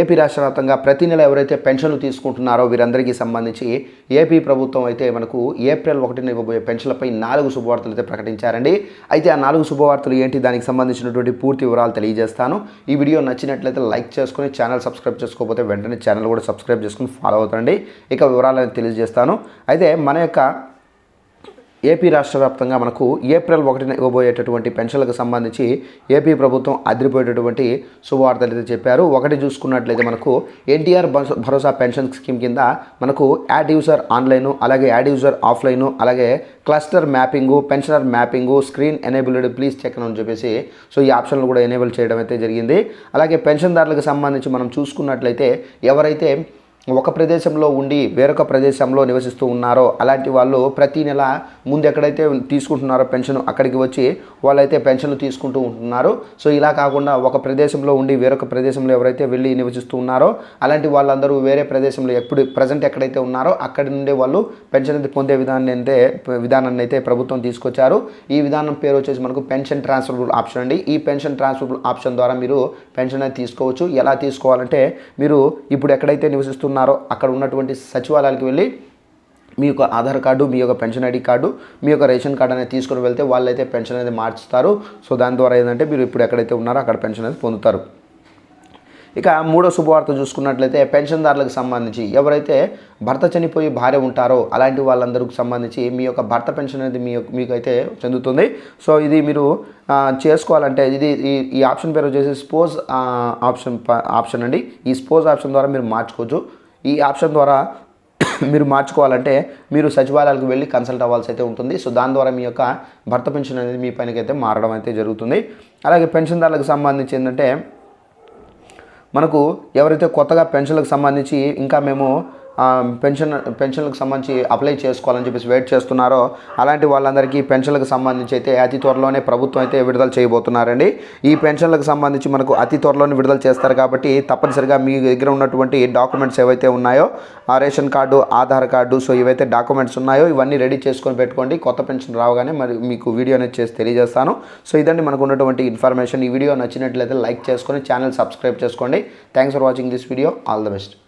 AP రాష్ట్ర వ్యాప్తంగా ప్రతి నెల ఎవరైతే పెన్షన్లు తీసుకుంటున్నారో వీరందరికీ సంబంధించి ఏపీ ప్రభుత్వం అయితే మనకు ఏప్రిల్ ఒకటిన ఇవ్వబోయే పెన్షన్లపై నాలుగు శుభవార్తలు అయితే ప్రకటించారండి. అయితే ఆ నాలుగు శుభవార్తలు ఏంటి? దానికి సంబంధించినటువంటి పూర్తి వివరాలు తెలియజేస్తాను. ఈ వీడియో నచ్చినట్లయితే లైక్ చేసుకొని ఛానల్ సబ్స్క్రైబ్ చేసుకోకపోతే వెంటనే ఛానల్ కూడా సబ్స్క్రైబ్ చేసుకుని ఫాలో అవుతాండి ఇక వివరాలను తెలియజేస్తాను. అయితే మన యొక్క ఏపీ రాష్ట్ర వ్యాప్తంగా మనకు ఏప్రిల్ ఒకటిన ఇవ్వబోయేటటువంటి పెన్షన్లకు సంబంధించి ఏపీ ప్రభుత్వం అదిరిపోయేటటువంటి శుభవార్తలు అయితే చెప్పారు. ఒకటి చూసుకున్నట్లయితే మనకు ఎన్టీఆర్ భరోసా- భరోసా పెన్షన్ స్కీమ్ కింద మనకు యాడ్ యూజర్ ఆన్లైను అలాగే యాడ్ యూజర్ ఆఫ్లైను అలాగే cluster mapping pensioner mapping screen enabled please check అని చెప్పేసి సో ఈ ఆప్షన్లు కూడా ఎనేబుల్ చేయడం అయితే జరిగింది. అలాగే పెన్షన్దారులకు సంబంధించి మనం చూసుకున్నట్లయితే ఎవరైతే ఒక ప్రదేశంలో ఉండి వేరొక ప్రదేశంలో నివసిస్తూ ఉన్నారో అలాంటి వాళ్ళు ప్రతి నెల ముందు ఎక్కడైతే తీసుకుంటున్నారో పెన్షన్ అక్కడికి వచ్చి వాళ్ళైతే పెన్షన్లు తీసుకుంటూ ఉంటున్నారు. సో ఇలా కాకుండా ఒక ప్రదేశంలో ఉండి వేరొక ప్రదేశంలో ఎవరైతే వెళ్ళి నివసిస్తూ ఉన్నారో అలాంటి వాళ్ళందరూ వేరే ప్రదేశంలో ఎప్పుడు ప్రజెంట్ ఎక్కడైతే ఉన్నారో అక్కడి నుండి వాళ్ళు పెన్షన్ అయితే పొందే విధానాన్ని అయితే విధానాన్ని అయితే ప్రభుత్వం తీసుకొచ్చారు. ఈ విధానం పేరు వచ్చేసి మనకు పెన్షన్ ట్రాన్స్ఫరబుల్ ఆప్షన్ అండి. ఈ పెన్షన్ ట్రాన్స్ఫరబుల్ ఆప్షన్ ద్వారా మీరు పెన్షన్ అనేది తీసుకోవచ్చు. ఎలా తీసుకోవాలంటే మీరు ఇప్పుడు ఎక్కడైతే నివసిస్తున్నారో ఉన్నారో అక్కడ ఉన్నటువంటి సచివాలయాలకు వెళ్ళి మీ యొక్క ఆధార్ కార్డు మీ యొక్క పెన్షన్ ఐడి కార్డు మీ యొక్క రేషన్ కార్డు అనేది తీసుకుని వెళ్తే వాళ్ళైతే పెన్షన్ అనేది మార్చుతారు. సో దాని ద్వారా ఏంటంటే మీరు ఇప్పుడు ఎక్కడైతే ఉన్నారో అక్కడ పెన్షన్ అనేది పొందుతారు. ఇక మూడో శుభవార్త చూసుకున్నట్లయితే పెన్షన్దారులకు సంబంధించి ఎవరైతే భర్త చనిపోయి భార్య ఉంటారో అలాంటి వాళ్ళందరికి సంబంధించి మీ యొక్క భర్త పెన్షన్ అనేది మీ మీకైతే మీకు అయితే చెందుతుంది. సో ఇది మీరు చేసుకోవాలంటే ఇది ఈ ఆప్షన్ పేరు వచ్చేసి స్పోజ్ ఆప్షన్ ఆప్షన్ అండి. ఈ స్పోజ్ ఆప్షన్ ద్వారా మీరు మార్చుకోవచ్చు. ఈ ఆప్షన్ ద్వారా మీరు మార్చుకోవాలంటే మీరు సచివాలయాలకు వెళ్ళి కన్సల్ట్ అవ్వాల్సి అయితే ఉంటుంది. సో దాని ద్వారా మీ యొక్క భర్త పెన్షన్ అనేది మీ పైనకైతే మారడం అయితే జరుగుతుంది. అలాగే పెన్షన్దారులకు సంబంధించి ఏంటంటే మనకు ఎవరైతే కొత్తగా పెన్షన్లకు సంబంధించి ఇంకా మేము పెన్షన్ పెన్షన్లకు సంబంధించి అప్లై చేసుకోవాలని చెప్పేసి వెయిట్ చేస్తున్నారో అలాంటి వాళ్ళందరికీ పెన్షన్లకు సంబంధించి అయితే అతి త్వరలోనే ప్రభుత్వం అయితే విడుదల చేయబోతున్నారండి. ఈ పెన్షన్లకు సంబంధించి మనకు అతి త్వరలోనే విడుదల చేస్తారు కాబట్టి తప్పనిసరిగా మీ దగ్గర ఉన్నటువంటి డాక్యుమెంట్స్ ఏవైతే ఉన్నాయో ఆ ration card Aadhaar card so ఇవైతే డాక్యుమెంట్స్ ఉన్నాయో ఇవన్నీ రెడీ చేసుకొని పెట్టుకోండి. కొత్త పెన్షన్ రావగానే మరి మీకు వీడియో అనేది చేసి తెలియజేస్తాను. సో ఇదండి మనకు ఉన్నటువంటి ఇన్ఫర్మేషన్. ఈ వీడియో నచ్చినట్లయితే లైక్ చేసుకొని ఛానల్ సబ్స్క్రైబ్ చేసుకోండి. Thanks for watching this video. All the best.